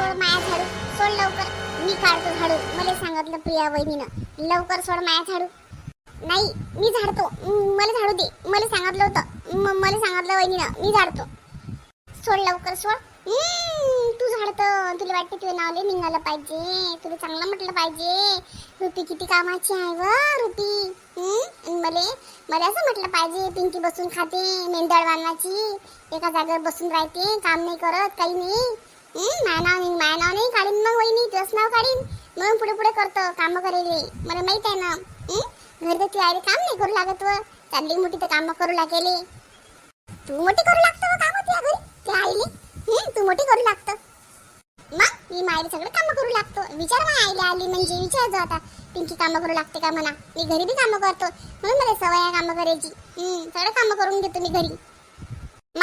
सोड माया झाडू. सोड लवकर. मी काढतो झाडू. मला सांगितलं प्रिया वहिनीनं. लवकर सोड माया झाडू. नाही मी झाडतो. मला झाडू दे. मला सांगितलं होतं. मला सांगितलं वहिनीनं. मी झाडतो. सोड लवकर सोड. तू झाडतं. तुला वाटतं तुझं नावले निघालं पाहिजे. तुला चांगलं म्हटलं पाहिजे. रुपी किती कामाची आहे व रुपी. मले मला असं म्हटलं पाहिजे. पिंकी बसून खाते मेंदळ वानाची एका जागेवर बसून राहते. काम नाही करत काही नाही. माय नाव नाही माय नाव नाही काढीन मग वहिनी तुझंच नाव काढीन म्हणून पुढे पुढे करतो काम करेले मला माहीत आहे ना घर घरी तर तू काम नाही करू लागत व चालली मोठी तर काम करू लागेल तू मोठी करू लागतो काम तुझ्या घरी त्या आईले तू मोठी करू लागतो मग मी मायले सगळं काम करू लागतो विचार माझ्या आईला आली म्हणजे विचार जो आता पिंकी काम करू लागते का म्हणा मी घरी बी कामं करतो म्हणून मला सवय आहे कामं करायची सगळं कामं करून घेतो मी घरी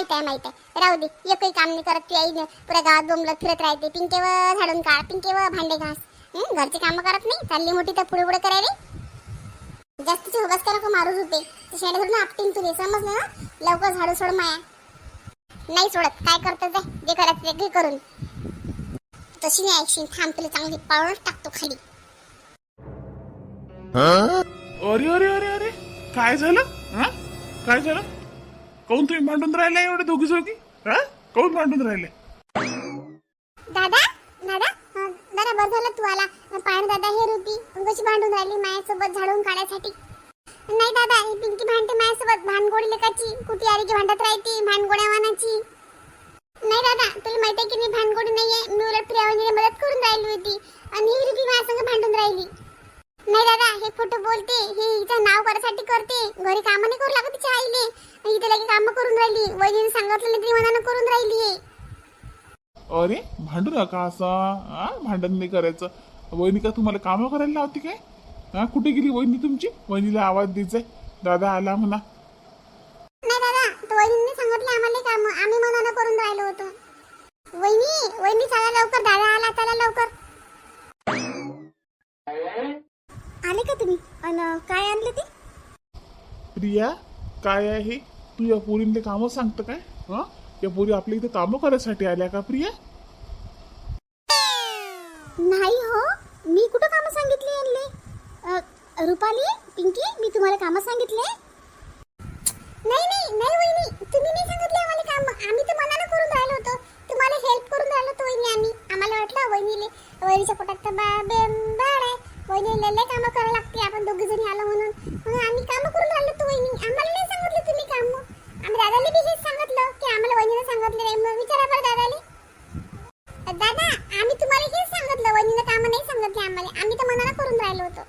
माहीत आहे माहीत आहे. राहू दे एकही काम नाही करत ती आई पुऱ्या गावात बोंबलत फिरत राहते. पिंके व झाडून काढ पिंके व भांडे घास. घरचे कामं करत नाही? चालली मोठी तर पुढे पुढे करायला? जास्तीची होबास का नको मारूच होते. शेणे धरून आपटीन तुले समजलं ना? लवकर झाडू सोड माया. नाही सोडत काय करतं ते? जे करायचं ते घे करून. तशी नाही ऐकशील थांब तुला चांगली पाळूनच टाकतो खाली. अरे अरे अरे अरे. काय झालं? काय झालं? काऊन तुम्ही मांडून राहिले एवढे दोघी जोगी? हा? काऊन मांडून राहिले? दादा दादा दादा बरं झालं तू आला. पाण दादा हे रुती कशी भांडून राहिली माझ्यासोबत झाडून काढायसाठी. नाही दादा ही पिंकी भांडते माझ्यासोबत भानगोडी लेकाची. कुठे आली की भांडत राहते भानगोड्या वानाची नाही दादा तुला माहिती आहे की मी भानगोडी नाहीये. मी उलट प्रियावजीला मदत करून राहिली होती. आणि ही रुती माझ्या भांडून राहिली. नाही दादा हे खोटं बोलते. हे हिचं नाव करायसाठी करते. घरी कामं नाही करू लागत तिच्या आईले. आणि इथे लगे कामं करून राहिली. वहिनीने सांगितलं नाही तरी मनानं करून राहिली अरे भांडू नका असं. हा भांडण नाही करायचं. वहिनी का तुम्हाला कामं करायला लावते काय? हा कुठे गेली वहिनी तुमची? वहिनीला आवाज द्यायचाय. दादा आला म्हणा. नाही दादा तो वहिनीने सांगितले आम्हाला काम. आम्ही मनानं करून राहिलो होतो. वहिनी वहिनी चला लवकर. दादा आला चला लवकर. आले का तुम्ही? अन काय आणले ते? प्रिया काय आहे? तू या पोरींले कामं सांगतं काय? हा? या पोरी आपल्या इथे कामं करायसाठी आल्या का प्रिया? नाही हो. मी कुठं कामं सांगितली आणले रुपाली पिंकी मी तुम्हाला कामं सांगितले? नाही नाही नाही वहिनी. तुम्ही नाही सांगितले आम्हाला काम. आम्ही तर मनानं करून राहिलो होतो. तुम्हाला हेल्प करून राहिलो होतो वहिनी आम्ही. आम्हाला वाटलं वहिनीले वहिनीच्या पोटात तर बा बे- वहिनीला लय कामं करावं लागते आपण दोघी जणी आलो म्हणून. म्हणून आम्ही कामं करून राहिलो होतो वहिनी. आम्हाला नाही सांगितलं तुम्ही काम. आम्ही दादाला बी हेच सांगितलं की आम्हाला वहिनीला सांगितलं नाही. मग विचारा बरं दादाले. दादा आम्ही तुम्हाला हेच सांगितलं वहिनीला काम नाही सांगितले आम्हाला. आम्ही तर मनाला करून राहिलो होतो.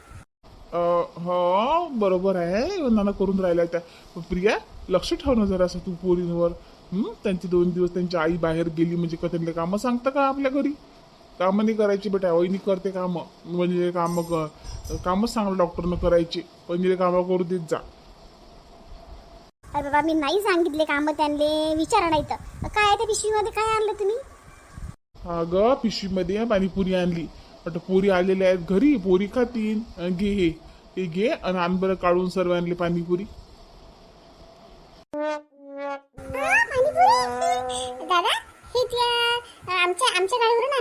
हो बरोबर आहे. नाना करून राहिल्या त्या. प्रिया लक्ष ठेव ना जरा तू पोरींवर. त्यांचे दोन दिवस त्यांची आई बाहेर गेली म्हणजे का त्यांना कामं सांगता का आपल्या घरी? कामं नाही करायची बेटा वहिनी करते कामं. म्हणजे कामं क- कामच सांगलं डॉक्टरनं करायची वहिनीला कामं करू देत जा. अरे बाबा मी नाही सांगितले काम त्यांले विचारा नाही तर काय आहे त्या पिशवीमध्ये? काय आणलं तुम्ही? अगं पिशवीमध्ये पाणीपुरी आणली. आता पोरी आलेल्या आहेत घरी पोरी खातीन. अं, घे हे हे घे आणि आण बरं काढून सर्व आणली पाणीपुरी? दादा हे त्या आमच्या आमच्या गाडीवरून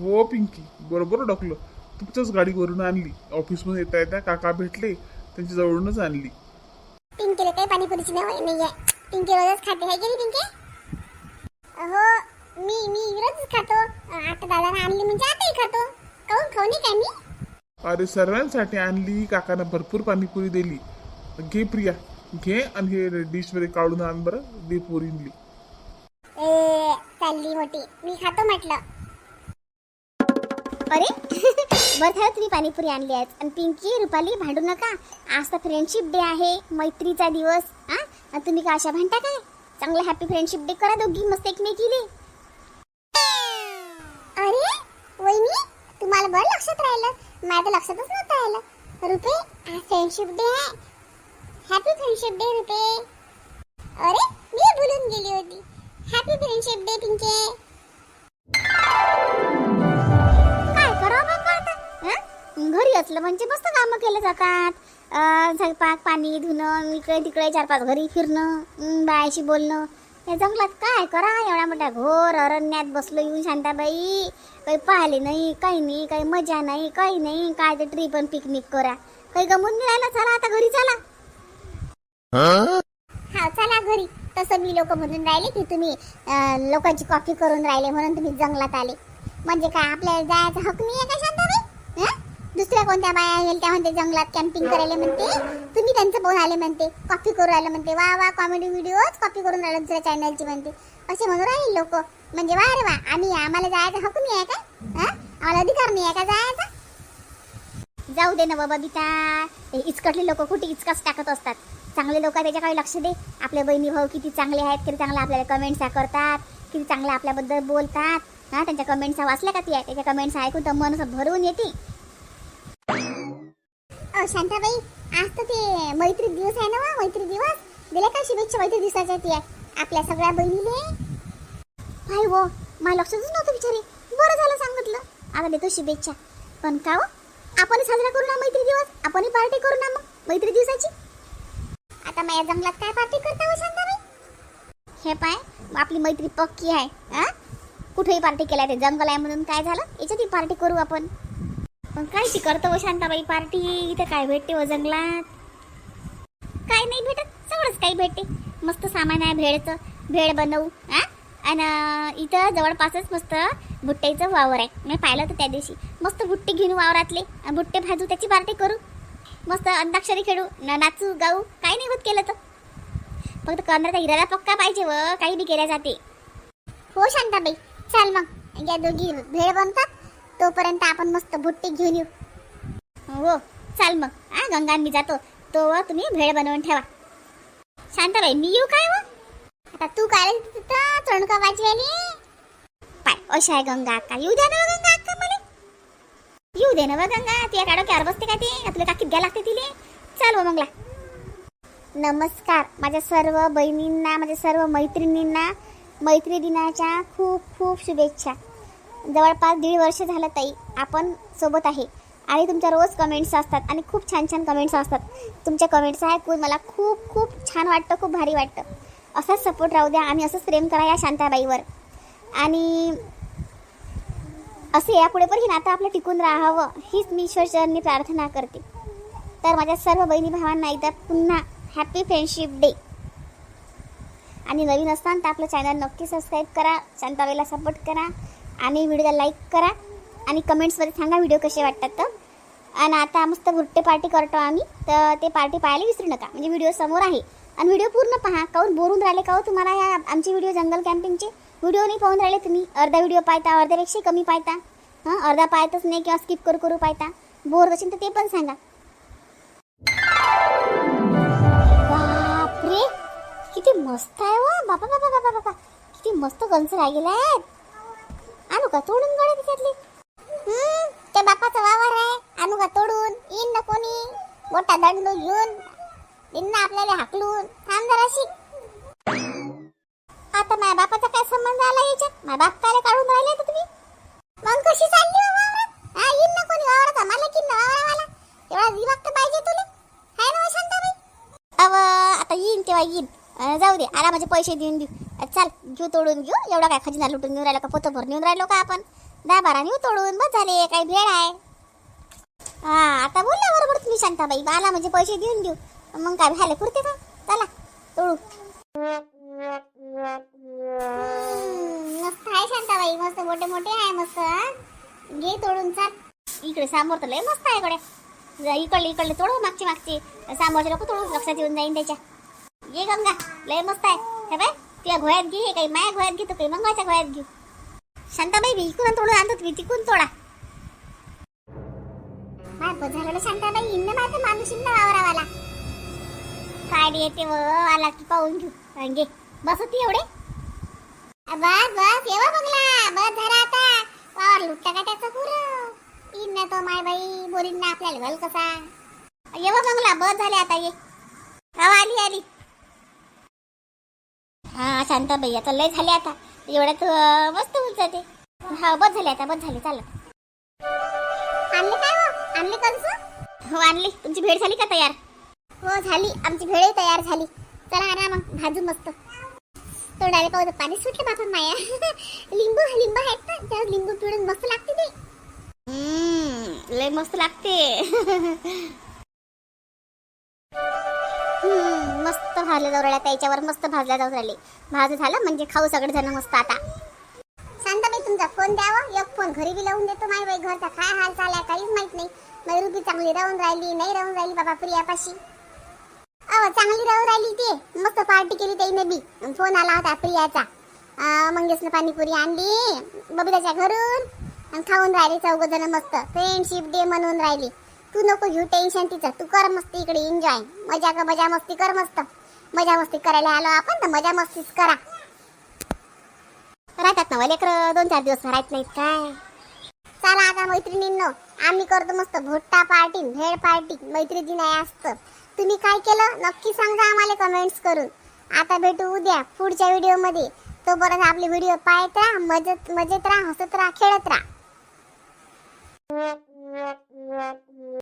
हो पिंकी. बरोबर डॉक्टर तुमच्याच गाडीवरून आणली. ऑफिसमध्ये येता येता काका भेटले त्यांच्या जवळूनच आणली. पिंकीला काही पाणीपुरीची नाव नाही आहे पिंकी रोजच खाते आहे की नाही पिंकी? हो मी मी रोजच खातो. आता दादाने आणली म्हणजे आताही खातो. काऊन खाऊ नाही काय मी? अरे सर्वांसाठी आणली. काकांना भरपूर पाणीपुरी दिली. घे प्रिया. घे आणि हे डिशमध्ये काढून आण बरं. दे पोरींली ए चालली मोठी. मी खातो म्हटलं. अरे बरं झालं तुम्ही पाणीपुरी आणली आहेत आणि पिंकी रुपाली भांडू नका. आज तर फ्रेंडशिप डे आहे. मैत्रीचा दिवस. हा? तुम्ही का अशा भांडता काय? चांगलं हॅपी फ्रेंडशिप डे करा दोघी. मस्त एकमेकीले. अरे वहिनी तुम्हाला बरं लक्षात राहिलं? माझ्या तर लक्षातच नव्हतं राहिलं. रुपे आज फ्रेंडशिप डे आहे. हॅपी फ्रेंडशिप डे रुपे. अरे मी बोलून गेली होती. हॅपी फ्रेंडशिप डे पिंके. घरी असलं म्हणजे मस्त कामं केले जातात. अं, स्वयंपाक पाणी धुणं इकडे तिकडे चार पाच घरी फिरणं बायाशी बोलणं. या जंगलात काय करा एवढा मोठा घोर अरण्यात बसलो येऊन शांताबाई. काही पाहिले नाही काही नाही काही मजा नाही काही नाही. काय ते ट्रिप पण पिकनिक करा. काही गमून नाही राहिलं चला आता घरी चला. हा चला घरी. तसं मी लोक म्हणून राहिले की तुम्ही लोकांची कॉफी करून राहिले म्हणून तुम्ही जंगलात आले. म्हणजे काय आपल्याला जायचा हक नाही आहे का शांता दुसऱ्या कोणत्या बाया येईल त्या म्हणते जंगलात कॅम्पिंग करायला म्हणते. तुम्ही त्यांचं पाहून आले म्हणते. कॉपी करून राहिले म्हणते. वा वा कॉमेडी व्हिडिओज कॉपी करून राहिले दुसऱ्या चॅनलची म्हणते. असे म्हणून राहिले लोक. म्हणजे वा रे वा आम्ही आम्हाला जायचा हक नाही आहे का? हं? आम्हाला अधिकार नाही आहे का जायचा? जाऊ दे ना बाबा बिता इचकटले लोक कुठे इचकाच टाकत असतात. चांगले लोक त्याच्याकडे लक्ष दे. आपले बहिणी भाऊ किती चांगले आहेत किती चांगले आपल्याला कमेंट्स करतात. किती चांगले आपल्याबद्दल बोलतात. हा त्यांच्या कमेंट्स वाचल्या का ती? आहे त्याच्या कमेंट्स ऐकून तर मन भरून येते. शांताबाई आज तर ते मैत्री दिवस आहे ना वा, मैत्री दिवस. दिले का शुभेच्छा मैत्री दिवसाच्या ती आपल्या सगळ्या बहिणीने हाय वो मला लक्षातच नव्हतं बिचारी. बरं झालं सांगितलं. आता देतो शुभेच्छा. पण का हो? आपण साजरा करू ना मैत्री दिवस? आपण पार्टी करू ना मग मैत्री दिवसाची? आता माझ्या जंगलात काय पार्टी करता हो शांताबाई? हे पाय आपली मैत्री पक्की आहे हा कुठेही पार्टी केल्या ते जंगल आहे म्हणून काय झालं? याच्यातही पार्टी करू आपण. पण काय ती करतो हो शांताबाई पार्टी इथे काय भेटते हो जंगलात? काय नाही भेटत सगळंच काही भेटते. मस्त सामान आहे भेळचं भेळ बनवू हा आणि इथं जवळपासच मस्त भुट्ट्याचं वावर आहे. मी पाहिलं होतं त्या दिवशी. मस्त भुट्टे घेऊन वावरातले भुट्टे भाजू त्याची पार्टी करू. मस्त अंताक्षरी खेळू नाचू गाऊ काही नाही होत केलं तर. फक्त कमराचा हिराला पक्का पाहिजे व काही बी केल्या जाते. हो शांताबाई चाल मग. या दोघी भेळ बनतात तोपर्यंत आपण मस्त भुट्टी घेऊन येऊ. हो चाल मग. हा गंगा मी जातो. तो व तुम्ही भेळ बनवून ठेवा. शांताबाई मी येऊ काय व आता तू काय तिथं? चणका वाजवायली पाय अशा आहे गंगा अक्का. येऊ द्या ना गंगा अक्का मला. येऊ दे ना गंगा. ती काढो क्यार बसते का ते? तुला काकीत घ्या लागते तिले. चाल व मंगला. नमस्कार. माझ्या सर्व बहिणींना माझ्या सर्व मैत्रिणींना मैत्री दिनाच्या खूप खूप शुभेच्छा. जवळपास दीड वर्ष झालं ताई आपण सोबत आहे. आणि तुमच्या रोज कमेंट्स असतात आणि खूप छान छान कमेंट्स असतात. तुमच्या कमेंट्स ऐकून मला खूप खूप छान वाटतं खूप भारी वाटतं. असाच सपोर्ट राहू द्या आणि असंच प्रेम करा या शांताबाईवर. आणि असे यापुढे पण हे नातं आपलं टिकून राहावं हीच मी ईश्वरचरणी प्रार्थना करते. तर माझ्या सर्व बहिणी भावांना एकदा पुन्हा हॅपी फ्रेंडशिप डे आणि नवीन असताना तर आपलं चॅनल नक्की सबस्क्राईब करा शांताबाईला सपोर्ट करा. आणि व्हिडिओला लाईक करा आणि कमेंट्समध्ये सांगा व्हिडिओ कसे वाटतात तर. आणि आता मस्त भुट्टे पार्टी करतो आम्ही तर ते पार्टी पाहायला विसरू नका. म्हणजे व्हिडिओ समोर आहे. आणि व्हिडिओ पूर्ण पहा. काहून बोरून राहिले का तुम्हाला या आमचे व्हिडिओ जंगल कॅम्पिंगचे व्हिडिओ नाही पाहून राहिले तुम्ही. अर्धा व्हिडिओ पाहता अर्ध्यापेक्षा कमी पाहता. हां? अर्धा पाहतच नाही किंवा स्किप करू करू पाहता. बोर असेल तर ते पण सांगा. बापरे! किती मस्त आहे वा बापा बापा बापा बापा. किती मस्त गंज राहिलेले आहेत आणू का? तोडून गळे त्याच्यातले. हम्म, त्या बापाचा वावर आहे. आणू का तोडून? येईन ना कोणी? मोठा दंड घेऊन. येईन ना आपल्याला हाकलून. थांब जराशी आता माझ्या बापाचा काय संबंध आला याच्यात? माझ्या बाप काय काढून राहिले आता तुम्ही? मग कशी चालली हो वावरात हा येईन ना कोणी? वावरात मालक येईन ना वावरावाला? एवढा दिमाग तर पाहिजे तुला? हाय ना हो शांताबाई अव आता येईन तेव्हा येईन. जाऊ दे आला माझे पैसे देऊन देऊ. चाल घेऊ तोडून घेऊ. एवढा काय खजिना लुटून घेऊन राहिलो का? पोतं भरून येऊन राहिलो का आपण? दहा बारा नेऊ तोडून बस झाले. काही भेळ आहे. हा आता बोलला बरोबर तुम्ही शांताबाई. आला म्हणजे पैसे देऊन देऊ मग काय झाले पुरते का? चला तोडू. मस्त आहे शांताबाई. मस्त मोठे मोठे आहे मस्त घे तोडून चाल. इकडे समोर तर लय मस्त आहे इकडे इकडले इकडले तोडू मागचे मागचे. समोरचे लोक तोडू लक्षात येऊन जाईन त्याच्या. ये गंगा लय मस्त आहे. हे बाय तुझ्या घोड्यात घे हे काही माया घोड्यात घेतो काही मंगाच्या घोड्यात घेऊ शांताबाई मी इकडून तोडून आणतो तुम्ही तिकून तोडा. काय बजारला शांताबाई येईन ना माझं माणूस येईन ना वावरावाला. काय येते व आला की पाहून घेऊ. अं, घे. बस होती एवढे? बस बस येवा बंगला. बस झाला आता. वावर लुटता का त्याचं पुरं. येईन ना तो माय बाई बोरींना आपल्याला घाल कसा. येवा बंगला बस झाले आता ये. हा आली आली. हा शांताबाई आता लय झाले आता. एवढ्यात मस्त होऊन जाते. हा बस झाले आता बस झाले चालत आणले काय हो? आणले हो आणली. तुमची भेट झाली का तयार? हो झाली. आमची भेळही तयार झाली. चला आणा मग. भाजू मस्त. तोंडाला पाहू पाणी सुटलं बाबा माया. लिंबू लिंबू आहेत ना त्यावर लिंबू पिळून मस्त लागते ते. हम्म, लय मस्त लागते. भाजल्या जाऊ राहिल्या त्याच्यावर मस्त भाजल्या जाऊ राहिले. भाज झालं म्हणजे खाऊ सगळे जण मस्त आता. शांताबाई तुमचा फोन द्यावा. एक फोन घरी बी लावून देतो माय बाई घरचा काय हाल चाल काहीच माहीत नाही. मैरू बी चांगली राहून राहिली नाही राहून राहिली बाबा प्रियापाशी. अहो चांगली राहून राहिली ते. मस्त पार्टी केली त्याने बी. फोन आला होता प्रियाचा. मंगेशनं पाणीपुरी आणली. बबिताच्या घरून. आणि खाऊन राहिली चौघ जण मस्त. फ्रेंडशिप डे म्हणून राहिली. तू नको घेऊ टेन्शन तिचं. तू कर मस्त इकडे एन्जॉय मजा का मजा मस्ती कर मस्त. मजा मस्ती करायला आलो आपण तर मजा मस्तीच करा. राहतात ना हो लेकर? दोन चार दिवस राहत नाहीत काय? चला आता मैत्रिणींनो आम्ही करतो मस्त भुट्टा पार्टी भेळ पार्टी मैत्री दिन आहे असतं. तुम्ही काय केलं? नक्की सांगा आम्हाला कमेंट्स करून. आता भेटू उद्या पुढच्या व्हिडिओमध्ये. बरं आपले व्हिडिओ पाहत राहा मजेत मजेत राहा हसत राहा खेळत राहा.